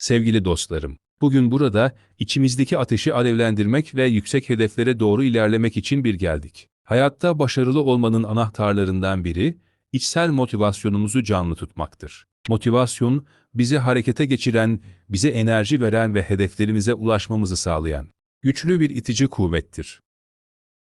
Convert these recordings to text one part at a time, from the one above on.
Sevgili dostlarım, bugün burada içimizdeki ateşi alevlendirmek ve yüksek hedeflere doğru ilerlemek için bir geldik. Hayatta başarılı olmanın anahtarlarından biri, içsel motivasyonumuzu canlı tutmaktır. Motivasyon, bizi harekete geçiren, bize enerji veren ve hedeflerimize ulaşmamızı sağlayan güçlü bir itici kuvvettir.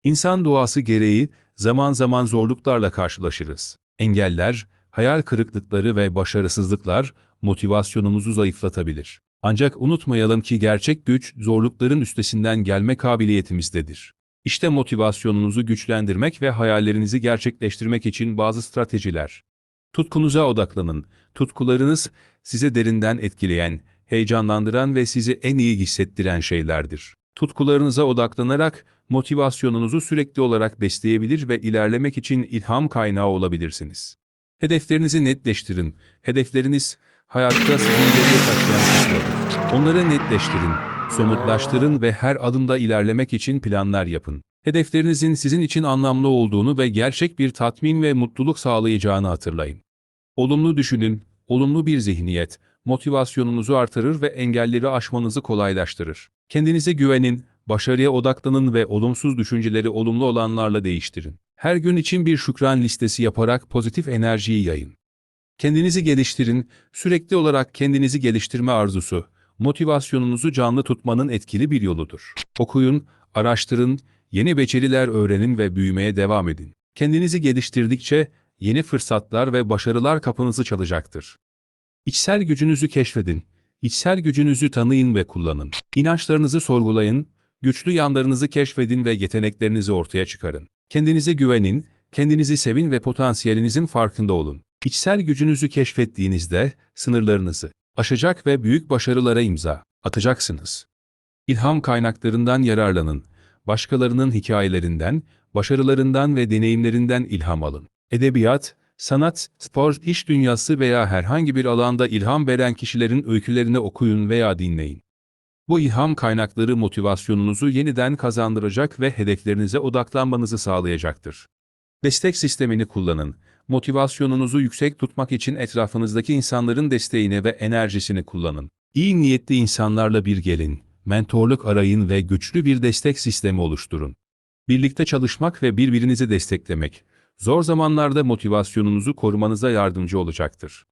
İnsan doğası gereği zaman zaman zorluklarla karşılaşırız. Engeller, hayal kırıklıkları ve başarısızlıklar motivasyonumuzu zayıflatabilir. Ancak unutmayalım ki gerçek güç zorlukların üstesinden gelme kabiliyetimizdedir. İşte motivasyonunuzu güçlendirmek ve hayallerinizi gerçekleştirmek için bazı stratejiler. Tutkunuza odaklanın. Tutkularınız size derinden etkileyen, heyecanlandıran ve sizi en iyi hissettiren şeylerdir. Tutkularınıza odaklanarak motivasyonunuzu sürekli olarak besleyebilir ve ilerlemek için ilham kaynağı olabilirsiniz. Hedeflerinizi netleştirin. Hedefleriniz hayatta sizi ileriye taşıyan kişilerdir. Onları netleştirin, somutlaştırın ve her adımda ilerlemek için planlar yapın. Hedeflerinizin sizin için anlamlı olduğunu ve gerçek bir tatmin ve mutluluk sağlayacağını hatırlayın. Olumlu düşünün, olumlu bir zihniyet, motivasyonunuzu artırır ve engelleri aşmanızı kolaylaştırır. Kendinize güvenin, başarıya odaklanın ve olumsuz düşünceleri olumlu olanlarla değiştirin. Her gün için bir şükran listesi yaparak pozitif enerjiyi yayın. Kendinizi geliştirin, sürekli olarak kendinizi geliştirme arzusu, motivasyonunuzu canlı tutmanın etkili bir yoludur. Okuyun, araştırın, yeni beceriler öğrenin ve büyümeye devam edin. Kendinizi geliştirdikçe yeni fırsatlar ve başarılar kapınızı çalacaktır. İçsel gücünüzü keşfedin. İçsel gücünüzü tanıyın ve kullanın. İnançlarınızı sorgulayın, güçlü yanlarınızı keşfedin ve yeteneklerinizi ortaya çıkarın. Kendinize güvenin, kendinizi sevin ve potansiyelinizin farkında olun. İçsel gücünüzü keşfettiğinizde sınırlarınızı aşacak ve büyük başarılara imza atacaksınız. İlham kaynaklarından yararlanın. Başkalarının hikayelerinden, başarılarından ve deneyimlerinden ilham alın. Edebiyat, sanat, spor, iş dünyası veya herhangi bir alanda ilham veren kişilerin öykülerini okuyun veya dinleyin. Bu ilham kaynakları motivasyonunuzu yeniden kazandıracak ve hedeflerinize odaklanmanızı sağlayacaktır. Destek sistemini kullanın. Motivasyonunuzu yüksek tutmak için etrafınızdaki insanların desteğini ve enerjisini kullanın. İyi niyetli insanlarla bir gelin, mentorluk arayın ve güçlü bir destek sistemi oluşturun. Birlikte çalışmak ve birbirinizi desteklemek, zor zamanlarda motivasyonunuzu korumanıza yardımcı olacaktır.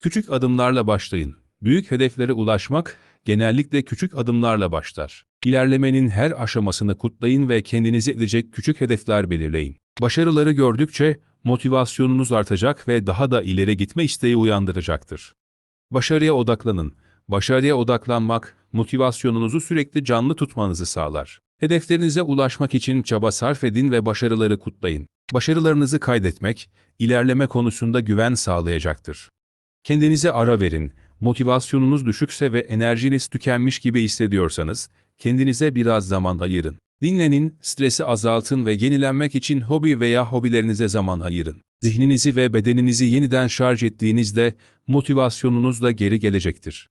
Küçük adımlarla başlayın. Büyük hedeflere ulaşmak genellikle küçük adımlarla başlar. İlerlemenin her aşamasını kutlayın ve kendinizi edecek küçük hedefler belirleyin. Başarıları gördükçe motivasyonunuz artacak ve daha da ileri gitme isteği uyandıracaktır. Başarıya odaklanın. Başarıya odaklanmak, motivasyonunuzu sürekli canlı tutmanızı sağlar. Hedeflerinize ulaşmak için çaba sarf edin ve başarıları kutlayın. Başarılarınızı kaydetmek, ilerleme konusunda güven sağlayacaktır. Kendinize ara verin. Motivasyonunuz düşükse ve enerjiniz tükenmiş gibi hissediyorsanız, kendinize biraz zaman ayırın. Dinlenin, stresi azaltın ve yenilenmek için hobi veya hobilerinize zaman ayırın. Zihninizi ve bedeninizi yeniden şarj ettiğinizde motivasyonunuz da geri gelecektir.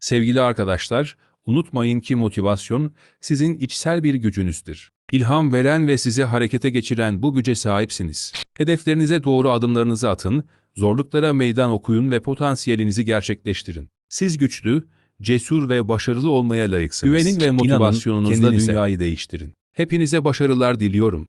Sevgili arkadaşlar, unutmayın ki motivasyon sizin içsel bir gücünüzdür. İlham veren ve sizi harekete geçiren bu güce sahipsiniz. Hedeflerinize doğru adımlarınızı atın, zorluklara meydan okuyun ve potansiyelinizi gerçekleştirin. Siz güçlü, cesur ve başarılı olmaya layıksınız. Güvenin ve motivasyonunuzla dünyayı değiştirin. Hepinize başarılar diliyorum.